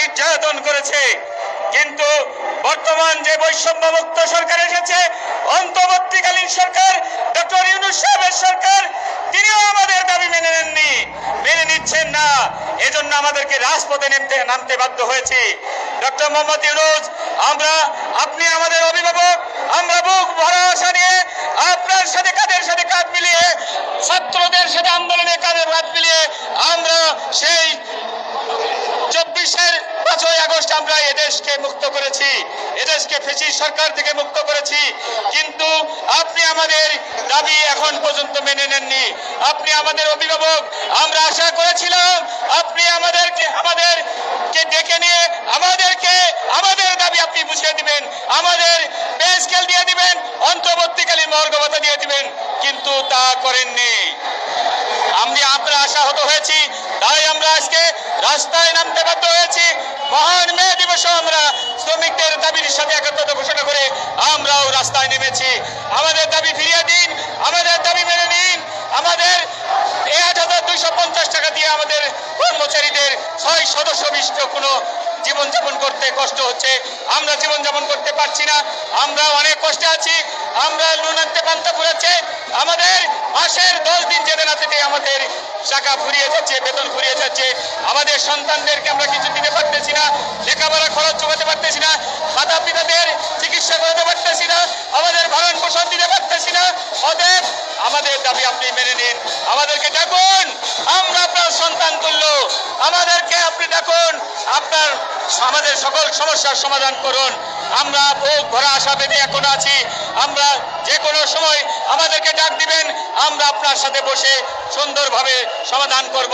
নির্যাতন করেছে। কিন্তু বর্তমান যে বৈষম্য মুক্ত সরকার এসেছে, অন্তর্বর্তীকালীন সরকার, ডক্টর ইউনুস সাহেবের সরকার, তিনিও আমাদের দাবি মেনে নেননি, মেনে নিচ্ছেন না। এজন্য আমাদেরকে রাজপথে নামতে নামতে বাধ্য হয়েছে। ডক্টর মোহাম্মদ ইউনুস, আমরা, আপনি আমাদের অভিভাবক, আমরা বুক ভরা আশা নিয়ে আপনার সাথে কাঁধের সাথে কাঁধ মিলিয়ে ছাত্রদের সাথে আন্দোলনে কাঁধে কাঁধ মিলিয়ে আমরা সেই চব্বিশের পাঁচই আগস্ট আমরা এদেশকে মুক্ত করেছি এদেশকে ফেসি সরকার থেকে মুক্ত করেছি। কিন্তু আপনি আমাদের দাবি এখন পর্যন্ত মেনে নেননি। আপনি আমাদের অভিভাবক, আমরা আশা করেছিলাম আপনি আমাদেরকে আমাদেরকে ডেকে নিয়ে আমাদেরকে, আমাদের দাবি আপনি বুঝিয়ে দিবেন, আমাদের পে স্কেল দিয়ে দিবেন, অন্তর্বর্তীকালীন মর্গ ভাতা দিয়ে দিবেন, কিন্তু তা করেননি। আমি আমরা আশাহত হয়েছি, তাই আমরা আজকে রাস্তায় নামতে বাধ্য হয়েছি মহান মে দিবসে আমরা শ্রমিকদের দাবির সাথে একত্রতা ঘোষণা করে আমরাও রাস্তায় নেমেছি। আমাদের দাবি ফিরিয়ে দিন, আমাদের দাবি মেনে নিন, আমাদের আট হাজার দুইশো পঞ্চাশ টাকা দিয়ে আমাদের কর্মচারীদের ছয় সদস্য বিশিষ্ট কোনো জীবনযাপন করতে কষ্ট হচ্ছে। আমরা জীবনযাপন করতে পারছি না আমরা অনেক কষ্টে আছি, আমরা নুন আনতে পান্তা ফুরাচ্ছে, আমাদের মাসের দশ দিন যেতে না যেতে আমাদের টাকা ফুরিয়ে যাচ্ছে, বেতন ফুরিয়ে যাচ্ছে। আমাদের সন্তানদেরকে আমরা কিছু দিতে পারতেছি খরচ চোখাতে পারতেছি না, মাতা পিতাদের চিকিৎসা করাতে পারতেছি না, আমাদের ভরণ পোষণ দিতে পারতেছি না। অতএব আমাদের দাবি আপনি মেনে নিন। আমাদেরকে ডাকুন, আমরা আপনার সন্তান তুল্য। আমাদেরকে আপনি ডাকুন, আপনার আমাদের সকল সমস্যার সমাধান করুন। আমরা বুক ভরা আশা বেঁধে এখন আছি। আমরা যে কোনো সময় আমাদেরকে ডাক দিবেন, আমরা আপনার সাথে বসে সুন্দরভাবে সমাধান করব।